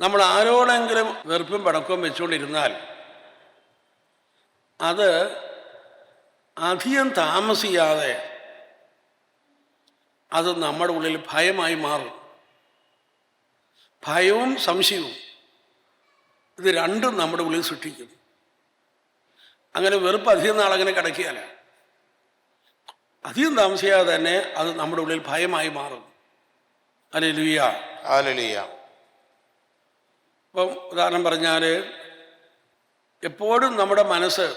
നമ്മൾ ആരോടെങ്കിലും വെറുപ്പും പടക്കവും വെച്ചുകൊണ്ടിരുന്നാൽ അത് അധികം താമസിയാതെ അത് നമ്മുടെ ഉള്ളിൽ ഭയമായി മാറും. ഭയവും സംശയവും. ഇത് രണ്ടും നമ്മുടെ ഉള്ളിൽ സൃഷ്ടിക്കും. അങ്ങനെ വെറുപ്പ് അധികം നാളങ്ങനെ കിടക്കുകയല്ല. അധികം താമസിയാതെ തന്നെ അത് നമ്മുടെ ഉള്ളിൽ ഭയമായി മാറും. അല്ലെ ലുയ്യ ഹാലലിയ ഇപ്പം ഉദാഹരണം പറഞ്ഞാൽ എപ്പോഴും നമ്മുടെ മനസ്സ്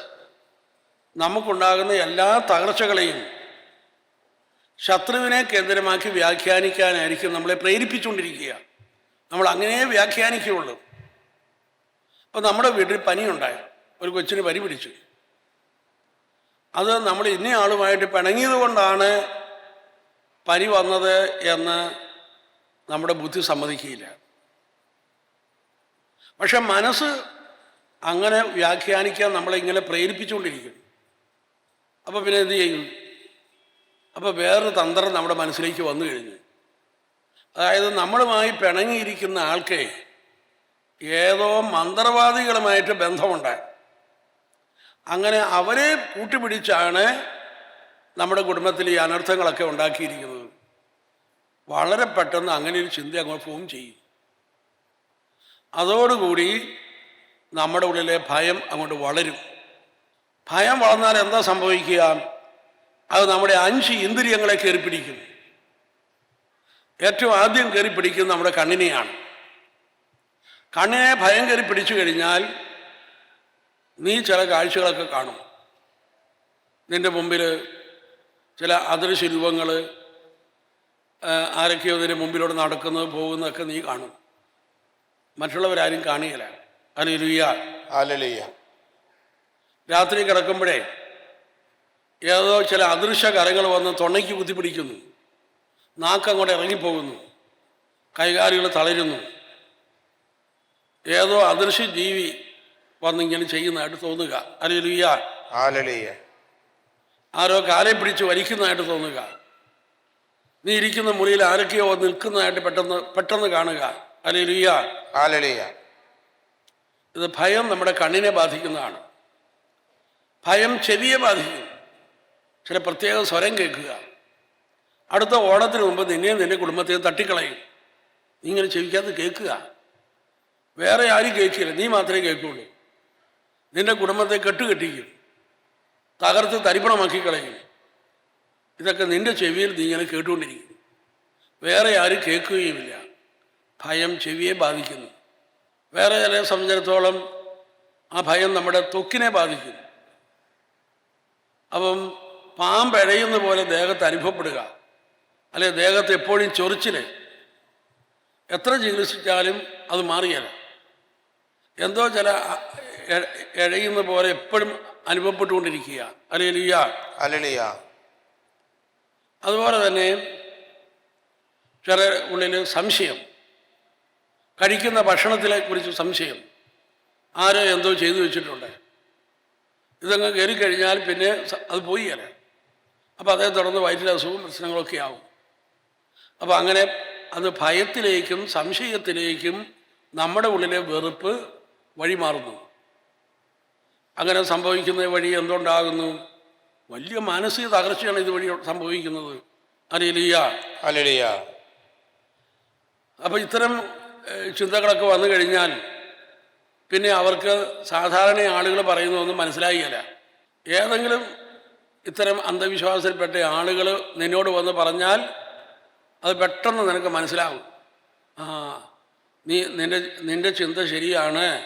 നമുക്കുണ്ടാകുന്ന എല്ലാ തകർച്ചകളെയും ശത്രുവിനെ കേന്ദ്രമാക്കി വ്യാഖ്യാനിക്കാനായിരിക്കും നമ്മളെ പ്രേരിപ്പിച്ചുകൊണ്ടിരിക്കുക. നമ്മൾ അങ്ങനെ വ്യാഖ്യാനിക്കുകയുള്ളൂ. അപ്പോൾ നമ്മുടെ വീട്ടിൽ പനിയുണ്ടായി. ഒരു കൊച്ചിന് പനി പിടിച്ചു. അത് നമ്മൾ ഇന്ന ആളുമായിട്ട് പിണങ്ങിയത് കൊണ്ടാണ് പനി വന്നത് എന്ന് നമ്മുടെ ബുദ്ധി സമ്മതിക്കുകയില്ല. പക്ഷെ മനസ്സ് അങ്ങനെ വ്യാഖ്യാനിക്കാൻ നമ്മളെ ഇങ്ങനെ പ്രേരിപ്പിച്ചുകൊണ്ടിരിക്കും. അപ്പോൾ പിന്നെ എന്ത് ചെയ്യും? അപ്പോൾ വേറൊരു തന്ത്രം നമ്മുടെ മനസ്സിലേക്ക് വന്നു കഴിഞ്ഞു. അതായത് നമ്മളുമായി പിണങ്ങിയിരിക്കുന്ന ആൾക്ക് ഏതോ മന്ത്രവാദികളുമായിട്ട് ബന്ധമുണ്ട്. അങ്ങനെ അവരെ കൂട്ടുപിടിച്ചാണ് നമ്മുടെ കുടുംബത്തിൽ ഈ അനർത്ഥങ്ങളൊക്കെ ഉണ്ടാക്കിയിരിക്കുന്നത്. വളരെ പെട്ടെന്ന് അങ്ങനെ ഒരു ചിന്ത അങ്ങോട്ട് ഫോം ചെയ്യും. അതോടുകൂടി നമ്മുടെ ഉള്ളിലെ ഭയം അങ്ങോട്ട് വളരും. ഭയം വളർന്നാൽ എന്താ സംഭവിക്കുക? അത് നമ്മുടെ അഞ്ച് ഇന്ദ്രിയങ്ങളെ കയറിപ്പിടിക്കും. ഏറ്റവും ആദ്യം കയറി പിടിക്കുന്നത് നമ്മുടെ കണ്ണിനെയാണ്. കണ്ണിനെ ഭയം കയറി പിടിച്ചു കഴിഞ്ഞാൽ നീ ചില കാഴ്ചകളൊക്കെ കാണും. നിന്റെ മുമ്പിൽ ചില അദൃശ്യ രൂപങ്ങൾ ആരൊക്കെയോ നിന്റെ മുമ്പിലൂടെ നടക്കുന്നത് പോകുന്നതൊക്കെ നീ കാണും. മറ്റുള്ളവരാരും കാണുകയില്ല അലലുയ രാത്രി കിടക്കുമ്പോഴേ ഏതോ ചില അദൃശ്യ കരങ്ങൾ വന്ന് തൊണ്ണയ്ക്ക് കുത്തിപ്പിടിക്കുന്നു. നാക്ക് അങ്ങോട്ട് ഇറങ്ങിപ്പോകുന്നു. കൈകാലുകൾ തളരുന്നു. ഏതോ അദൃശ്യ ജീവി വന്നിങ്ങനെ ചെയ്യുന്നതായിട്ട് തോന്നുക. അലലുയ ആലലിയ ആരോ കാലെ പിടിച്ച് വലിക്കുന്നതായിട്ട് തോന്നുക. നീ ഇരിക്കുന്ന മുറിയിൽ ആരൊക്കെയോ നിൽക്കുന്നതായിട്ട് പെട്ടെന്ന് പെട്ടെന്ന് കാണുക. ഇത് ഭയം നമ്മുടെ കണ്ണിനെ ബാധിക്കുന്നതാണ്. ഭയം ചെവിയെ ബാധിക്കും. ചില പ്രത്യേക സ്വരം കേൾക്കുക. അടുത്ത ഓണത്തിന് മുമ്പ് നിന്നെയും നിന്റെ കുടുംബത്തെയും തട്ടിക്കളയും. നീ ഇങ്ങനെ ചെവിക്കകത്ത് കേൾക്കുക. വേറെ ആരും കേൾക്കില്ല. നീ മാത്രമേ കേൾക്കുള്ളൂ. നിന്റെ കുടുംബത്തെ കെട്ടുകെട്ടിക്കും. തകർത്ത് തരിപ്പണമാക്കി കളയും ഇതൊക്കെ നിന്റെ ചെവിയിൽ നീ ഇങ്ങനെ കേട്ടുകൊണ്ടിരിക്കും വേറെ ആരും കേൾക്കുകയുമില്ല. ഭയം ചെവിയെ ബാധിക്കുന്നു. വേറെ ചിലരെ സംബന്ധിച്ചിടത്തോളം ആ ഭയം നമ്മുടെ ത്വക്കിനെ ബാധിക്കുന്നു. അപ്പം പാമ്പഴയുന്ന പോലെ ദേഹത്ത് അനുഭവപ്പെടുക. അല്ലെ ദേഹത്ത് എപ്പോഴും ചൊറിച്ചിൽ. എത്ര ചികിത്സിച്ചാലും അത് മാറിയല്ല എന്തോ ചില എഴയുന്ന പോലെ എപ്പോഴും അനുഭവപ്പെട്ടുകൊണ്ടിരിക്കുക. അലലിയ അലലിയ അതുപോലെ തന്നെ ചില ഉള്ളിൽ സംശയം. കഴിക്കുന്ന ഭക്ഷണത്തിലെ കുറിച്ച് സംശയം. ആരോ എന്തോ ചെയ്തു വെച്ചിട്ടുണ്ട്. ഇതങ്ങ് കയറി കഴിഞ്ഞാൽ പിന്നെ അത് പോയി അല്ല? അപ്പോൾ അതേ തുടർന്ന് വയറ്റിലെ അസുഖവും പ്രശ്നങ്ങളൊക്കെ ആവും. അപ്പോൾ അങ്ങനെ അത് ഭയത്തിലേക്കും സംശയത്തിലേക്കും നമ്മുടെ ഉള്ളിലെ വെറുപ്പ് വഴി വഴിമാറുന്നു അങ്ങനെ സംഭവിക്കുന്ന വഴി എന്തുണ്ടാകുന്നു? വലിയ മാനസിക തകർച്ചയാണ് ഇതുവഴി സംഭവിക്കുന്നത്. അലിയ അലിയ അപ്പോൾ ഇത്തരം ചിന്തകളൊക്കെ വന്നു കഴിഞ്ഞാൽ പിന്നെ അവർക്ക് സാധാരണ ആളുകൾ പറയുന്നതൊന്നും മനസ്സിലായില്ല. ഏതെങ്കിലും ഇത്തരം അന്ധവിശ്വാസത്തിൽപ്പെട്ട ആളുകൾ നിന്നോട് വന്ന് പറഞ്ഞാൽ അത് പെട്ടെന്ന് നിനക്ക് മനസ്സിലാവും. ആ നീ നിന്റെ നിന്റെ ചിന്ത ശരിയാണ്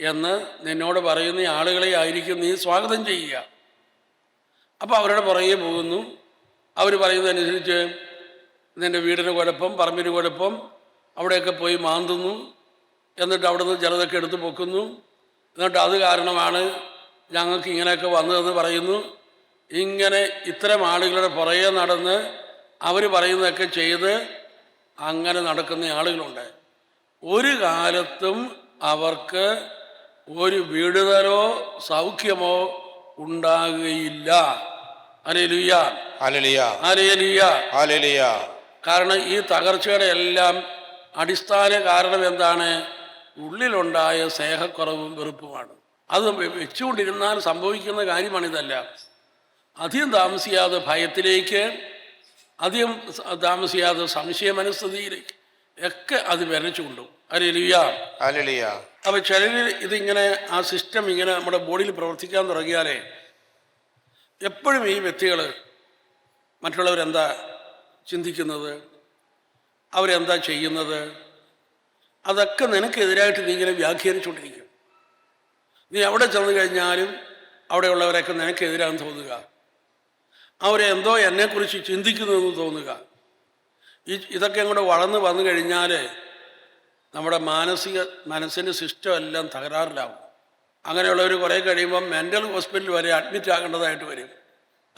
എന്ന് നിന്നോട് പറയുന്ന ആളുകളെ ആയിരിക്കും നീ സ്വാഗതം ചെയ്യുക. അപ്പോൾ അവരുടെ പുറകെ പോകുന്നു. അവർ പറയുന്നതനുസരിച്ച് നിന്റെ വീടിന് കുഴപ്പം പറമ്പിന് കുഴപ്പം അവിടെയൊക്കെ പോയി മാന്തുന്നു. എന്നിട്ട് അവിടുന്ന് ചിലതൊക്കെ എടുത്തു പൊക്കുന്നു. എന്നിട്ട് അത് കാരണമാണ് ഞങ്ങൾക്ക് ഇങ്ങനെയൊക്കെ വന്നതെന്ന് പറയുന്നു. ഇങ്ങനെ ഇത്തരം ആളുകളുടെ പുറകെ നടന്ന് അവർ പറയുന്നതൊക്കെ ചെയ്ത് അങ്ങനെ നടക്കുന്ന ആളുകളുണ്ട്. ഒരു കാലത്തും അവർക്ക് ഒരു വിടുതലോ സൗഖ്യമോ ഉണ്ടാകുകയില്ല. കാരണം ഈ തകർച്ചയുടെ എല്ലാം അടിസ്ഥാന കാരണം എന്താണ്? ഉള്ളിലുണ്ടായ സ്നേഹക്കുറവും വെറുപ്പുമാണ്. അത് വെച്ചുകൊണ്ടിരുന്നാൽ സംഭവിക്കുന്ന കാര്യമാണിതല്ല. അധികം താമസിയാതെ ഭയത്തിലേക്ക് അധികം താമസിയാതെ സംശയ മനസ്ഥിതിയിലേക്ക് ഒക്കെ അത് വരച്ചുകൊണ്ടു അരലിയ അപ്പൊ ചിലരിൽ ഇതിങ്ങനെ ആ സിസ്റ്റം ഇങ്ങനെ നമ്മുടെ ബോഡിയിൽ പ്രവർത്തിക്കാൻ തുടങ്ങിയാലേ എപ്പോഴും ഈ വ്യക്തികൾ മറ്റുള്ളവരെന്താ ചിന്തിക്കുന്നത്? അവരെന്താ ചെയ്യുന്നത്? അതൊക്കെ നിനക്കെതിരായിട്ട് നീ ഇങ്ങനെ വ്യാഖ്യാനിച്ചുകൊണ്ടിരിക്കും നീ അവിടെ ചെന്ന് കഴിഞ്ഞാലും അവിടെയുള്ളവരൊക്കെ നിനക്കെതിരാന്ന് തോന്നുക. അവരെ എന്തോ എന്നെക്കുറിച്ച് ചിന്തിക്കുന്നതെന്ന് തോന്നുക. ഈ ഇതൊക്കെ അങ്ങോട്ട് വളർന്ന് വന്നു കഴിഞ്ഞാൽ നമ്മുടെ മാനസിക മനസ്സിന്റെ സിസ്റ്റം എല്ലാം തകരാറിലാവും. അങ്ങനെയുള്ളവർ കുറേ കഴിയുമ്പം മെന്റൽ ഹോസ്പിറ്റലിൽ വരെ അഡ്മിറ്റ് ആകേണ്ടതായിട്ട് വരും.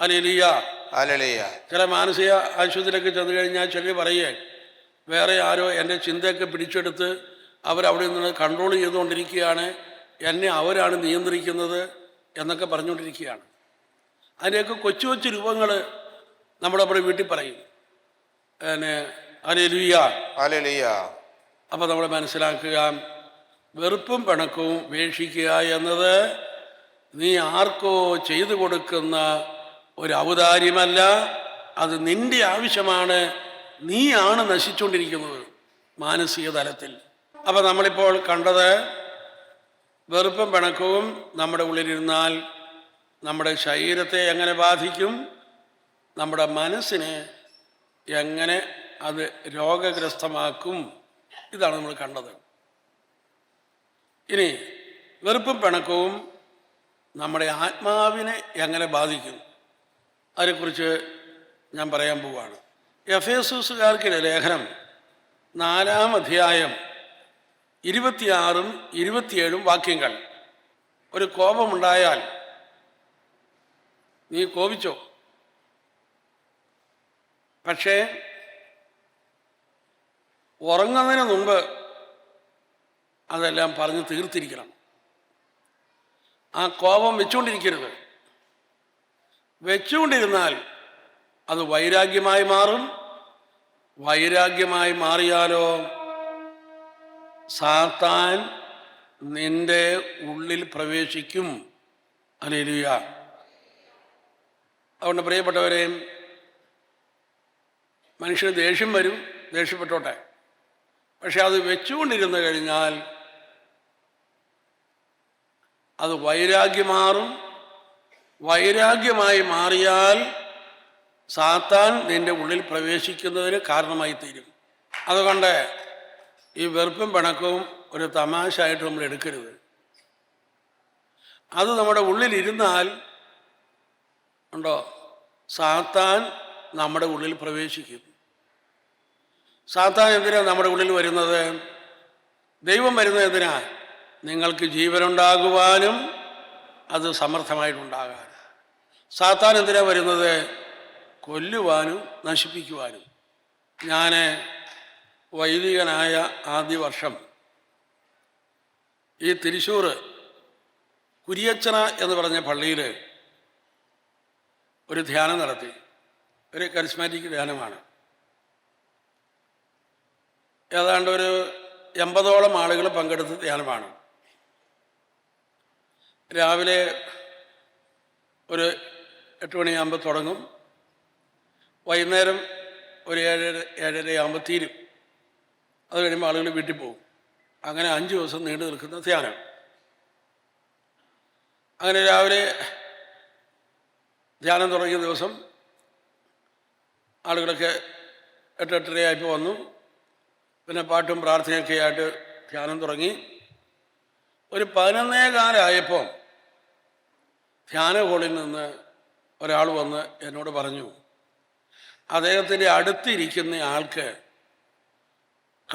അലിയ ഹല്ലേലൂയ ചില മാനസിക ആശുപത്രിയിലൊക്കെ ചെന്ന് കഴിഞ്ഞാൽ ചെല്ലി പറയേ വേറെ ആരോ എന്റെ ചിന്തയൊക്കെ പിടിച്ചെടുത്ത് അവരവിടെ നിന്ന് കൺട്രോൾ ചെയ്തുകൊണ്ടിരിക്കുകയാണ്. എന്നെ അവരാണ് നിയന്ത്രിക്കുന്നത് എന്നൊക്കെ പറഞ്ഞുകൊണ്ടിരിക്കുകയാണ്. അതിന്റെയൊക്കെ കൊച്ചു കൊച്ചു രൂപങ്ങൾ നമ്മുടെ നമ്മുടെ വീട്ടിൽ പറയും. പിന്നെ അപ്പോൾ നമ്മൾ മനസ്സിലാക്കുക വെറുപ്പും പിണക്കവും ഉപേക്ഷിക്കുക എന്നത് നീ ആർക്കോ ചെയ്തു കൊടുക്കുന്ന ഒരു ഔദാര്യമല്ല. അത് നിന്റെ ആവശ്യമാണ്. നീയാണ് നശിച്ചുകൊണ്ടിരിക്കുന്നത് മാനസിക തലത്തിൽ. അപ്പോൾ നമ്മളിപ്പോൾ കണ്ടത് വെറുപ്പും പിണക്കവും നമ്മുടെ ഉള്ളിലിരുന്നാൽ നമ്മുടെ ശരീരത്തെ എങ്ങനെ ബാധിക്കും? നമ്മുടെ മനസ്സിനെ എങ്ങനെ അത് രോഗഗ്രസ്തമാക്കും? ഇതാണ് നമ്മൾ കണ്ടത്. ഇനി വെറുപ്പും പിണക്കവും നമ്മുടെ ആത്മാവിനെ എങ്ങനെ ബാധിക്കും? അതിനെക്കുറിച്ച് ഞാൻ പറയാൻ പോവുകയാണ് എഫ് എസുകാർക്കിടെ ലേഖനം നാലാം അധ്യായം ഇരുപത്തിയാറും ഇരുപത്തിയേഴും വാക്യങ്ങൾ. ഒരു കോപമുണ്ടായാൽ നീ കോപിച്ചോ? പക്ഷേ ഉറങ്ങുന്നതിന് മുമ്പ് അതെല്ലാം പറഞ്ഞ് തീർത്തിരിക്കണം. ആ കോപം വെച്ചുകൊണ്ടിരിക്കരുത്. വെച്ചുകൊണ്ടിരുന്നാൽ അത് വൈരാഗ്യമായി മാറും. വൈരാഗ്യമായി മാറിയാലോ? സാത്താൻ നിന്റെ ഉള്ളിൽ പ്രവേശിക്കും. അലേലുയ അതുകൊണ്ട് പ്രിയപ്പെട്ടവരെ മനുഷ്യന് ദേഷ്യം വരും ദേഷ്യപ്പെട്ടോട്ടെ. പക്ഷെ അത് വെച്ചുകൊണ്ടിരുന്നു കഴിഞ്ഞാൽ അത് വൈരാഗ്യമാറും. വൈരാഗ്യമായി മാറിയാൽ സാത്താൻ നിന്റെ ഉള്ളിൽ പ്രവേശിക്കുന്നതിന് കാരണമായി തീരും അതുകൊണ്ട് ഈ വെറുപ്പും പിണക്കവും ഒരു തമാശ ആയിട്ട് നമ്മൾ എടുക്കരുത്. അത് നമ്മുടെ ഉള്ളിലിരുന്നാൽ ഉണ്ടോ? സാത്താൻ നമ്മുടെ ഉള്ളിൽ പ്രവേശിക്കും. സാത്താൻ എന്തിനാ നമ്മുടെ ഉള്ളിൽ വരുന്നത്? ദൈവം വരുന്നത് എന്തിനാ? നിങ്ങൾക്ക് ജീവനുണ്ടാകുവാനും അത് സമർത്ഥമായിട്ടുണ്ടാകാൻ. സാത്താൻ എന്തിനാ വരുന്നത്? കൊല്ലുവാനും നശിപ്പിക്കുവാനും. ഞാൻ വൈദികനായ ആദ്യ വർഷം ഈ തൃശ്ശൂർ കുരിയച്ചന എന്ന് പറഞ്ഞ പള്ളിയിൽ ഒരു ധ്യാനം നടത്തി. ഒരു കരിസ്മാറ്റിക് ധ്യാനമാണ്. ഏതാണ്ട് ഒരു എൺപതോളം ആളുകൾ പങ്കെടുത്ത ധ്യാനമാണ്. രാവിലെ ഒരു എട്ട് മണിയാകുമ്പോൾ തുടങ്ങും. വൈകുന്നേരം ഒരു ഏഴര ഏഴരയാകുമ്പോൾ തീരും. അത് കഴിയുമ്പോൾ ആളുകൾ വീട്ടിൽ പോകും. അങ്ങനെ അഞ്ച് ദിവസം നീണ്ടു നിൽക്കുന്ന ധ്യാനം. അങ്ങനെ രാവിലെ ധ്യാനം തുടങ്ങിയ ദിവസം ആളുകളൊക്കെ എട്ട് എട്ടരയായപ്പോൾ വന്നു. പിന്നെ പാട്ടും പ്രാർത്ഥനയൊക്കെ ആയിട്ട് ധ്യാനം തുടങ്ങി. ഒരു പതിനൊന്നേ കാലായപ്പോൾ ധ്യാന ഹോളിൽ നിന്ന് ഒരാൾ വന്ന് എന്നോട് പറഞ്ഞു അദ്ദേഹത്തിന്റെ അടുത്തിരിക്കുന്ന ആൾക്ക്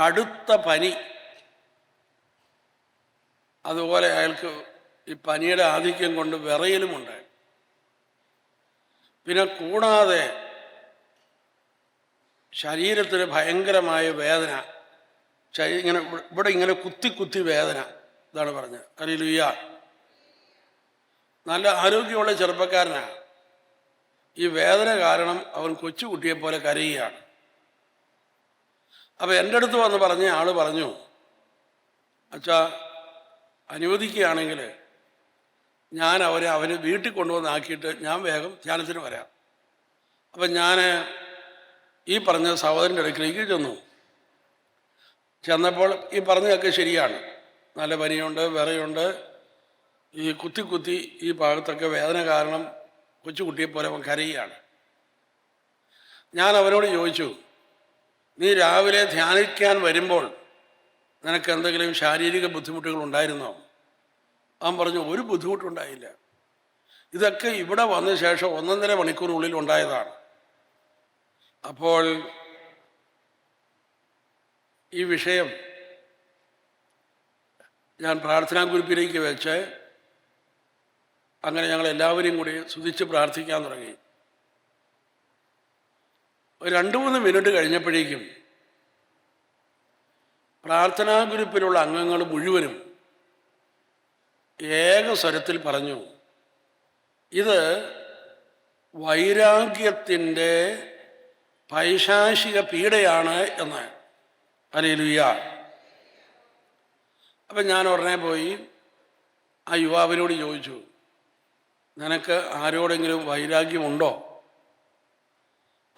കടുത്ത പനി. അതുപോലെ അയാൾക്ക് ഈ പനിയുടെ ആധിക്യം കൊണ്ട് വിറയലുമുണ്ട് പിന്നെ കൂടാതെ ശരീരത്തിന് ഭയങ്കരമായ വേദന ഇങ്ങനെ ഇവിടെ- ഇവിടെ ഇങ്ങനെ കുത്തി കുത്തി വേദന ഇതാണ് പറഞ്ഞത്. അറിയില്ല നല്ല ആരോഗ്യമുള്ള ചെറുപ്പക്കാരനാണ്. ഈ വേദന കാരണം അവൻ കൊച്ചുകുട്ടിയെ പോലെ കരയുകയാണ്. അപ്പം എന്റെ അടുത്ത് വന്ന് പറഞ്ഞ ആൾ പറഞ്ഞു അച്ഛാ അനുവദിക്കുകയാണെങ്കിൽ ഞാൻ അവരെ അവന് വീട്ടിൽ കൊണ്ടുവന്നാക്കിയിട്ട് ഞാൻ വേഗം ധ്യാനത്തിന് വരാം. അപ്പം ഞാൻ ഈ പറഞ്ഞ സഹോദരന്റെ അടുക്കിലേക്ക് ചെന്നു. ചെന്നപ്പോൾ ഈ പറഞ്ഞതൊക്കെ ശരിയാണ്. നല്ല പനിയുണ്ട് വിറയുണ്ട് ഈ കുത്തി കുത്തി ഈ ഭാഗത്തൊക്കെ വേദന കാരണം കൊച്ചുകുട്ടിയെ പോലെ അവൻ കരയുകയാണ്. ഞാൻ അവനോട് ചോദിച്ചു നീ രാവിലെ ധ്യാനിക്കാൻ വരുമ്പോൾ നിനക്ക് എന്തെങ്കിലും ശാരീരിക ബുദ്ധിമുട്ടുകൾ ഉണ്ടായിരുന്നോ അവൻ പറഞ്ഞു ഒരു ബുദ്ധിമുട്ടുണ്ടായില്ല. ഇതൊക്കെ ഇവിടെ വന്ന ശേഷം ഒന്നൊന്നര മണിക്കൂറിനുള്ളിൽ ഉണ്ടായതാണ്. അപ്പോൾ ഈ വിഷയം ഞാൻ പ്രാർത്ഥനാ കുറിപ്പിലേക്ക് വെച്ച് അങ്ങനെ ഞങ്ങൾ എല്ലാവരെയും കൂടി സ്തുതിച്ച് പ്രാർത്ഥിക്കാൻ തുടങ്ങി. ഒരു രണ്ട് മൂന്ന് മിനിറ്റ് കഴിഞ്ഞപ്പോഴേക്കും പ്രാർത്ഥനാ ഗ്രൂപ്പിലുള്ള അംഗങ്ങൾ മുഴുവനും ഏക സ്വരത്തിൽ പറഞ്ഞു ഇത് വൈരാഗ്യത്തിന്റെ പൈശാചിക പീഡയാണ് എന്ന്. അലിയിലുയ അപ്പം ഞാൻ ഉടനെ പോയി ആ യുവാവിനോട് ചോദിച്ചു നിനക്ക് ആരോടെങ്കിലും വൈരാഗ്യമുണ്ടോ?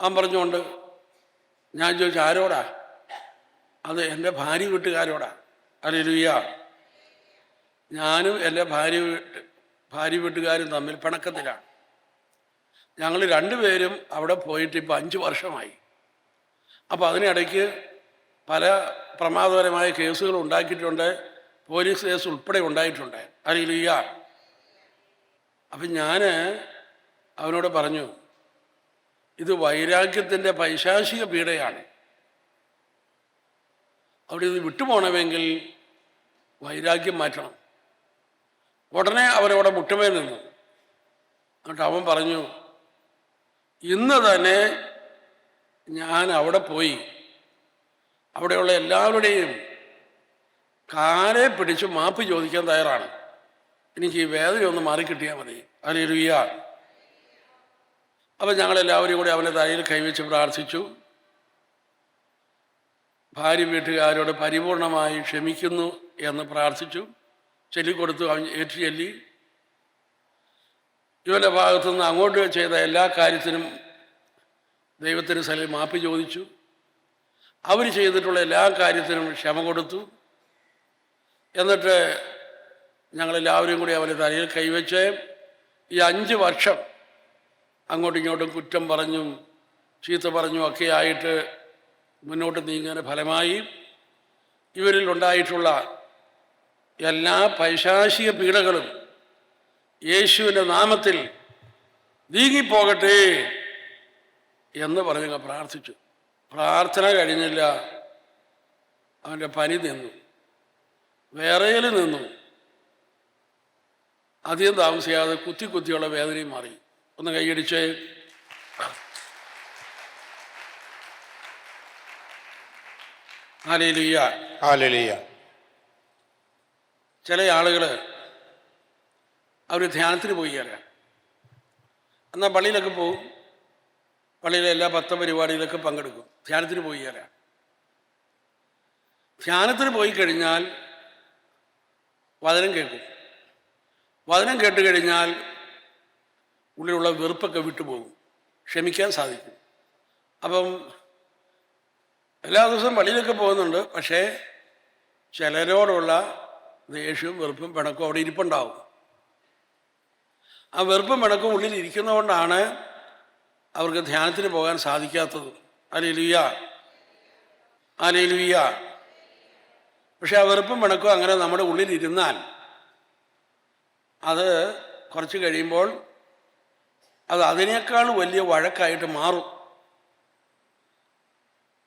അവൻ പറഞ്ഞുകൊണ്ട് ഞാൻ ചോദിച്ചു ആരോടാ? അത് എന്റെ ഭാര്യ വീട്ടുകാരോടാ. അലയിലുയ്യ ഞാനും എന്റെ ഭാര്യ വീട്ട് ഭാര്യ വീട്ടുകാരും തമ്മിൽ പിണക്കത്തിലാണ്. ഞങ്ങൾ രണ്ടുപേരും അവിടെ പോയിട്ട് ഇപ്പം അഞ്ച് വർഷമായി. അപ്പോൾ അതിനിടയ്ക്ക് പല പ്രമാദപരമായ കേസുകൾ ഉണ്ടാക്കിയിട്ടുണ്ട്. പോലീസ് കേസ് ഉൾപ്പെടെ ഉണ്ടായിട്ടുണ്ട്. അറിയില്ല അപ്പം ഞാൻ അവനോട് പറഞ്ഞു ഇത് വൈരാഗ്യത്തിന്റെ പൈശാചിക പീഡയാണ്. അവിടെ ഇത് വിട്ടുപോകണമെങ്കിൽ വൈരാഗ്യം മാറ്റണം. ഉടനെ അവനവിടെ മുട്ടുമേ നിന്നു. എന്നിട്ട് അവൻ പറഞ്ഞു ഇന്ന് തന്നെ ഞാൻ അവിടെ പോയി അവിടെയുള്ള എല്ലാവരുടെയും കാലെ പിടിച്ച് മാപ്പ് ചോദിക്കാൻ തയ്യാറാണ്. എനിക്ക് ഈ വേദന ഒന്ന് മാറിക്കിട്ടിയാൽ മതി. അലിയ അപ്പം ഞങ്ങളെല്ലാവരും കൂടി അവന്റെ തലയിൽ കൈവച്ച് പ്രാർത്ഥിച്ചു. ഭാര്യ വീട്ടുകാരോട് പരിപൂർണമായി ക്ഷമിക്കുന്നു എന്ന് പ്രാർത്ഥിച്ചു. ചൊല്ലിക്കൊടുത്തു അവൻ ഏറ്റു ചൊല്ലി. ഇവന്റെ ഭാഗത്തു നിന്ന് അങ്ങോട്ട് ചെയ്ത എല്ലാ കാര്യത്തിനും ദൈവത്തിന് സ്ഥലം മാപ്പ് ചോദിച്ചു. അവർ ചെയ്തിട്ടുള്ള എല്ലാ കാര്യത്തിനും ക്ഷമ കൊടുത്തു. എന്നിട്ട് ഞങ്ങളെല്ലാവരും കൂടി അവന്റെ തലയിൽ കൈവച്ച് ഈ അഞ്ച് വർഷം അങ്ങോട്ടും ഇങ്ങോട്ടും കുറ്റം പറഞ്ഞും ചീത്ത പറഞ്ഞും ഒക്കെ ആയിട്ട് മുന്നോട്ട് നീങ്ങുന്നതിന് ഫലമായി ഇവരിൽ ഉണ്ടായിട്ടുള്ള എല്ലാ പൈശാശിക പീഡകളും യേശുവിന്റെ നാമത്തിൽ നീങ്ങിപ്പോകട്ടെ എന്ന് പറഞ്ഞു പ്രാർത്ഥിച്ചു. പ്രാർത്ഥന കഴിഞ്ഞില്ല. അവന്റെ പനി നിന്നു. വേറെയിൽ നിന്നു. അധികം താമസിയാതെ കുത്തി കുത്തിയുള്ള വേദനയും മാറി. ഒന്ന് കൈയടിച്ച്. ചില ആളുകൾ അവർ ധ്യാനത്തിന് പോയി അല്ല എന്നാൽ പള്ളിയിലൊക്കെ പോകും പള്ളിയിലെ എല്ലാ പത്ത പരിപാടിയിലൊക്കെ പങ്കെടുക്കും. ധ്യാനത്തിന് പോയി അല്ല ധ്യാനത്തിന് പോയി കഴിഞ്ഞാൽ വചനം കേൾക്കും. വചനം കേട്ട് കഴിഞ്ഞാൽ ഉള്ളിലുള്ള വെറുപ്പൊക്കെ വിട്ടുപോകും. ക്ഷമിക്കാൻ സാധിക്കും. അപ്പം എല്ലാ ദിവസവും പള്ളിയിലൊക്കെ പോകുന്നുണ്ട്. പക്ഷേ ചിലരോടുള്ള ദേഷ്യവും വെറുപ്പും പിണക്കും അവിടെ ഇരിപ്പുണ്ടാവും. ആ വെറുപ്പും പിണക്കും ഉള്ളിൽ ഇരിക്കുന്നതുകൊണ്ടാണ് അവർക്ക് ധ്യാനത്തിന് പോകാൻ സാധിക്കാത്തത്. അലിയ അലിയ പക്ഷെ ആ വെറുപ്പും പിണക്കും അങ്ങനെ നമ്മുടെ ഉള്ളിൽ ഇരുന്നാൽ അത് കുറച്ച് കഴിയുമ്പോൾ അത് അതിനേക്കാൾ വലിയ വഴക്കായിട്ട് മാറും.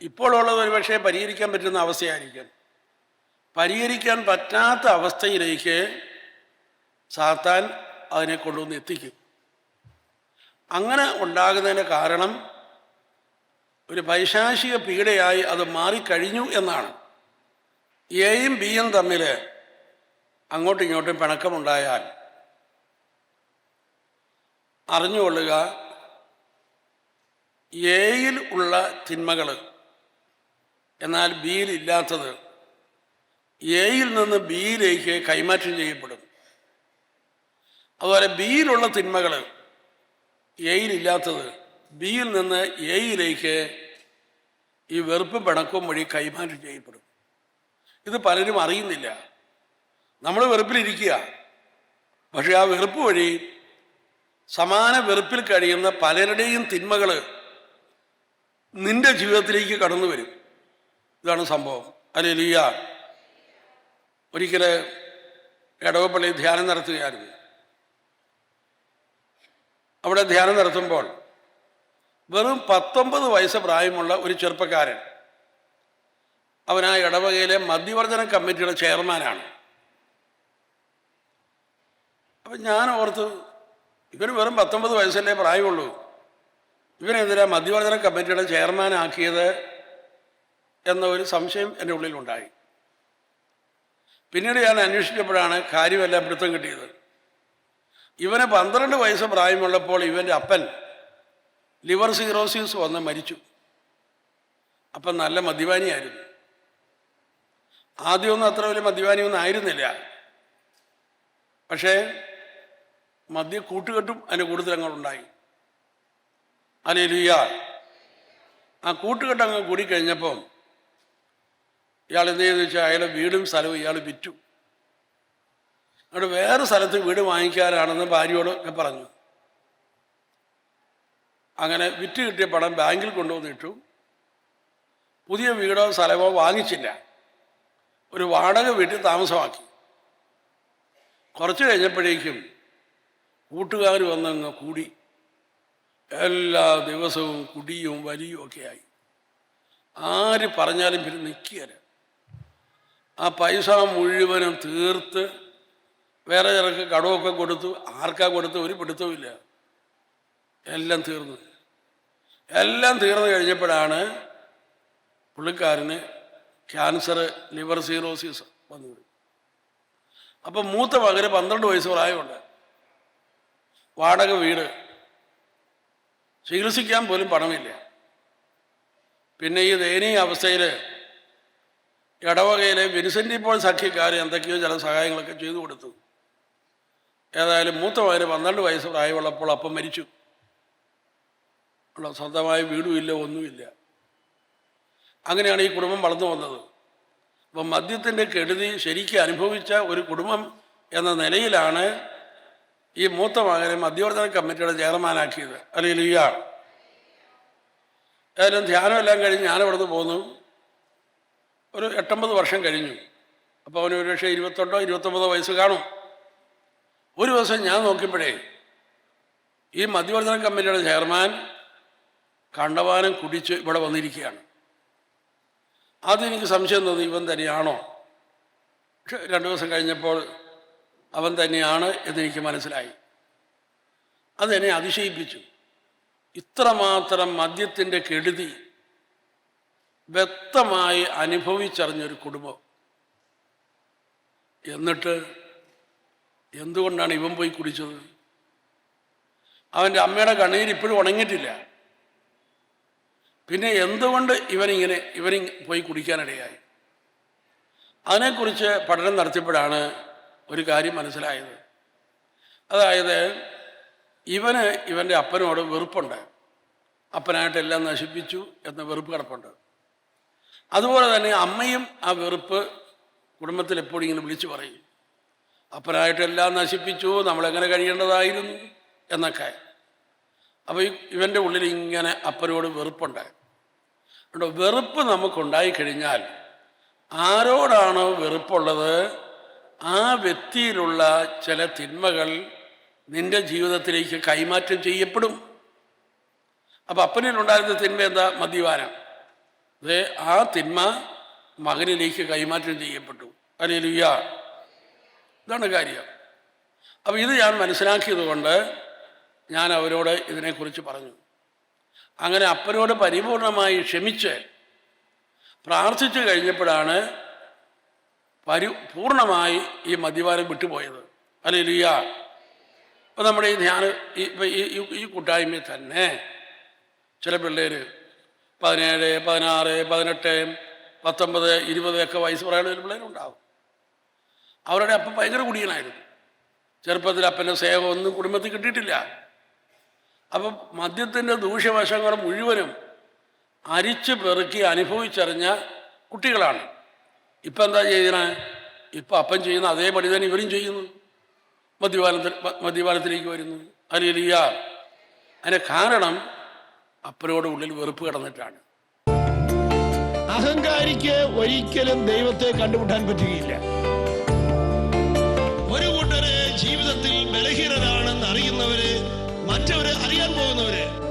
ഇപ്പോഴുള്ളത് ഒരു പക്ഷേ പരിഹരിക്കാൻ പറ്റുന്ന അവസ്ഥയായിരിക്കും. പരിഹരിക്കാൻ പറ്റാത്ത അവസ്ഥയിലേക്ക് സാത്താൻ അതിനെ കൊണ്ടുവന്ന് എത്തിക്കും. അങ്ങനെ ഉണ്ടാകുന്നതിന് കാരണം ഒരു പൈശാചിക പീഡയായി അത് മാറിക്കഴിഞ്ഞു എന്നാണ്. എയും ബിയും തമ്മിൽ അങ്ങോട്ടും ഇങ്ങോട്ടും പിണക്കമുണ്ടായാൽ അറിഞ്ഞുകൊള്ളുക. എയിൽ ഉള്ള തിന്മകൾ എന്നാൽ ബിയിൽ ഇല്ലാത്തത് എയിൽ നിന്ന് ബിയിലേക്ക് കൈമാറ്റം ചെയ്യപ്പെടും. അതുപോലെ ബിയിലുള്ള തിന്മകൾ എയിലില്ലാത്തത് ബിയിൽ നിന്ന് എയിലേക്ക് ഈ വെറുപ്പ് പിണക്കും വഴി കൈമാറ്റം ചെയ്യപ്പെടും. ഇത് പലരും അറിയുന്നില്ല. നമ്മൾ വെറുപ്പിലിരിക്കുക. പക്ഷേ ആ വെറുപ്പ് വഴി സമാന വെറുപ്പിൽ കഴിയുന്ന പലരുടെയും തിന്മകൾ നിന്റെ ജീവിതത്തിലേക്ക് കടന്നു വരും. ഇതാണ് സംഭവം. അല്ലെ ലിയ ഒരിക്കൽ എടവപ്പള്ളി ധ്യാനം നടത്തുകയായിരുന്നു. അവിടെ ധ്യാനം നടത്തുമ്പോൾ വെറും പത്തൊമ്പത് വയസ്സ് പ്രായമുള്ള ഒരു ചെറുപ്പക്കാരൻ അവൻ ആ ഇടവകയിലെ മദ്യവർജന കമ്മിറ്റിയുടെ ചെയർമാനാണ്. അപ്പം ഞാൻ ഓർത്തു ഇവന് വെറും പത്തൊമ്പത് വയസ്സല്ലേ പ്രായമുള്ളൂ. ഇവരെതിരെ മദ്യവർജന കമ്മിറ്റിയുടെ ചെയർമാനാക്കിയത് എന്ന ഒരു സംശയം എന്റെ ഉള്ളിലുണ്ടായി. പിന്നീട് ഞാൻ അന്വേഷിച്ചപ്പോഴാണ് കാര്യമെല്ലാം പിടുത്തം കിട്ടിയത്. ഇവന് പന്ത്രണ്ട് വയസ്സ് പ്രായമുള്ളപ്പോൾ ഇവന്റെ അപ്പൻ ലിവർ സീറോസിസ് വന്ന് മരിച്ചു. അപ്പം നല്ല മദ്യപാനിയായിരുന്നു. ആദ്യമൊന്നും അത്ര വലിയ മദ്യപാനിയൊന്നും ആയിരുന്നില്ല. പക്ഷേ മദ്യ കൂട്ടുകെട്ടും അതിന്റെ കൂടുതൽ അങ്ങോട്ടുണ്ടായി അലേലുയ്യ ആ കൂട്ടുകെട്ട് അങ്ങ് കൂടിക്കഴിഞ്ഞപ്പം ഇയാൾ എന്ത് ചെയ്തെന്ന് വെച്ചാൽ അയാളുടെ വീടും സ്ഥലവും ഇയാൾ വിറ്റു. അവിടെ വേറെ സ്ഥലത്ത് വീട് വാങ്ങിക്കാനാണെന്ന് ഭാര്യയോട് പറഞ്ഞു. അങ്ങനെ വിറ്റ് കിട്ടിയ പണം ബാങ്കിൽ കൊണ്ടുവന്നിട്ടു പുതിയ വീടോ സ്ഥലമോ വാങ്ങിച്ചില്ല. ഒരു വാടക വീട്ടിൽ താമസമാക്കി. കുറച്ച് കഴിഞ്ഞപ്പോഴേക്കും കൂട്ടുകാർ വന്നങ്ങ് കൂടി. എല്ലാ ദിവസവും കുടിയും വലിയും ഒക്കെ ആയി. ആര് പറഞ്ഞാലും പിന്നെ നിൽക്കുകയില്ല ആ പൈസ മുഴുവനും തീർത്ത് വേറെ ചിലർക്ക് കടമൊക്കെ കൊടുത്തു ആർക്കാ കൊടുത്തു ഒരു പിടുത്തവുമില്ല എല്ലാം തീർന്നു. എല്ലാം തീർന്നു കഴിഞ്ഞപ്പോഴാണ് പുള്ളിക്കാരന് ക്യാൻസർ ലിവർ സീറോസിസ് വന്നത്. അപ്പം മൂത്ത മകന് പന്ത്രണ്ട് വയസ്സ് പ്രായമുണ്ട്. വാടക വീട്. ചികിത്സിക്കാൻ പോലും പണമില്ല. പിന്നെ ഈ ദയനീയ അവസ്ഥയിൽ ഇടവകയിലെ വിൻസെന്റ് പോൾ സഖ്യക്കാർ എന്തൊക്കെയോ ചില സഹായങ്ങളൊക്കെ ചെയ്തു കൊടുത്തു. ഏതായാലും മൂത്ത മകന് പന്ത്രണ്ട് വയസ്സ് പ്രായമുള്ളപ്പോൾ അപ്പം മരിച്ചു. ഉള്ള സ്വന്തമായ വീടുമില്ല ഒന്നുമില്ല. അങ്ങനെയാണ് ഈ കുടുംബം വളർന്നു വന്നത്. അപ്പം മദ്യത്തിന്റെ കെടുതി ശരിക്കും അനുഭവിച്ച ഒരു കുടുംബം എന്ന നിലയിലാണ് ഈ മൂത്ത മകനെ മധ്യവർത്തന കമ്മിറ്റിയുടെ ചെയർമാനാക്കിയത്. അല്ലെങ്കിൽ ഇയാൾ ഏതായാലും ധ്യാനമെല്ലാം കഴിഞ്ഞ് ഞാനിവിടുന്ന് പോന്നു. ഒരു എട്ടൊമ്പത് വർഷം കഴിഞ്ഞു. അപ്പോൾ അവന് ഒരു പക്ഷേ ഇരുപത്തെട്ടോ ഇരുപത്തൊമ്പതോ വയസ്സ് കാണും. ഒരു ദിവസം ഞാൻ നോക്കിയപ്പോഴേ ഈ മധ്യവർത്തന കമ്മിറ്റിയുടെ ചെയർമാൻ കണ്ടവാനം കുടിച്ച് ഇവിടെ വന്നിരിക്കുകയാണ്. ആദ്യം എനിക്ക് സംശയം തോന്നി ഇവൻ തന്നെയാണോ പക്ഷെ രണ്ടു ദിവസം കഴിഞ്ഞപ്പോൾ അവൻ തന്നെയാണ് എന്നെനിക്ക് മനസ്സിലായി. അതെന്നെ അതിശയിപ്പിച്ചു. ഇത്രമാത്രം മദ്യത്തിന്റെ കെടുതി വ്യക്തമായി അനുഭവിച്ചറിഞ്ഞൊരു കുടുംബം. എന്നിട്ട് എന്തുകൊണ്ടാണ് ഇവൻ പോയി കുടിച്ചത്? അവന്റെ അമ്മയുടെ കണ്ണീർ ഇപ്പോഴും ഉണങ്ങിയിട്ടില്ല. പിന്നെ എന്തുകൊണ്ട് ഇവനിങ്ങനെ ഇവനി പോയി കുടിക്കാനിടയായി? അതിനെക്കുറിച്ച് പഠനം നടത്തിയപ്പോഴാണ് ഒരു കാര്യം മനസ്സിലായത്. അതായത് ഇവന് ഇവന്റെ അപ്പനോട് വെറുപ്പുണ്ട്. അപ്പനായിട്ട് എല്ലാം നശിപ്പിച്ചു എന്ന വെറുപ്പ് കിടപ്പുണ്ട്. അതുപോലെ തന്നെ അമ്മയും ആ വെറുപ്പ് കുടുംബത്തിൽ എപ്പോഴും ഇങ്ങനെ വിളിച്ചു പറയും. അപ്പനായിട്ടെല്ലാം നശിപ്പിച്ചു നമ്മളെങ്ങനെ കഴിയേണ്ടതായിരുന്നു എന്നൊക്കെ. അപ്പോൾ ഇവന്റെ ഉള്ളിൽ ഇങ്ങനെ അപ്പനോട് വെറുപ്പുണ്ട്. വെറുപ്പ് നമുക്കുണ്ടായി കഴിഞ്ഞാൽ ആരോടാണോ വെറുപ്പുള്ളത് ആ വ്യക്തിയിലുള്ള ചില തിന്മകൾ നിന്റെ ജീവിതത്തിലേക്ക് കൈമാറ്റം ചെയ്യപ്പെടും. അപ്പം അപ്പനിലുണ്ടായിരുന്ന തിന്മ എന്താ? മദ്യപാനം. അത് ആ തിന്മ മകനിലേക്ക് കൈമാറ്റം ചെയ്യപ്പെട്ടു. അല്ലേലുയ്യ ഇതാണ് കാര്യം. അപ്പം ഇത് ഞാൻ മനസ്സിലാക്കിയത് കൊണ്ട് ഞാൻ അവരോട് ഇതിനെക്കുറിച്ച് പറഞ്ഞു. അങ്ങനെ അപ്പനോട് പരിപൂർണമായി ക്ഷമിച്ച് പ്രാർത്ഥിച്ചു കഴിഞ്ഞപ്പോഴാണ് പരി പൂർണമായി ഈ മദ്യപാനം വിട്ടുപോയത്. അല്ലെ ലിയ അപ്പം നമ്മുടെ ഈ ധ്യാന ഈ ഈ കൂട്ടായ്മയിൽ തന്നെ ചില പിള്ളേർ പതിനേഴ് പതിനാറ് പതിനെട്ട് പത്തൊമ്പത് ഇരുപത് ഒക്കെ വയസ്സ് പറയുന്ന ഒരു പിള്ളേരുണ്ടാവും. അവരുടെ അപ്പം ഭയങ്കര കുടിയനായിരുന്നു. ചെറുപ്പത്തിൽ അപ്പന്റെ സേവ ഒന്നും കുടുംബത്തിൽ കിട്ടിയിട്ടില്ല. അപ്പം മദ്യത്തിന്റെ ദൂഷ്യവശങ്ങൾ മുഴുവനും അരിച്ചു പെറുക്കി അനുഭവിച്ചറിഞ്ഞ കുട്ടികളാണ്. ഇപ്പം എന്താ ചെയ്യണേ ഇപ്പം അപ്പൻ ചെയ്യുന്ന അതേപടി തന്നെ ഇവരും ചെയ്യുന്നു. മദ്യപാനത്തിൽ മദ്യപാലത്തിലേക്ക് വരുന്നു. അലിയ അതിന് കാരണം അപ്പനോട് ഉള്ളിൽ വെറുപ്പ് കിടന്നിട്ടാണ്. അഹങ്കാരിക്ക് ഒരിക്കലും ദൈവത്തെ കണ്ടുമുട്ടാൻ പറ്റുകയില്ല. ഒരു കൂട്ടര് ജീവിതത്തിൽ ബലഹീനരാണെന്ന് അറിയുന്നവര് മറ്റവര് അറിയാൻ പോകുന്നവര്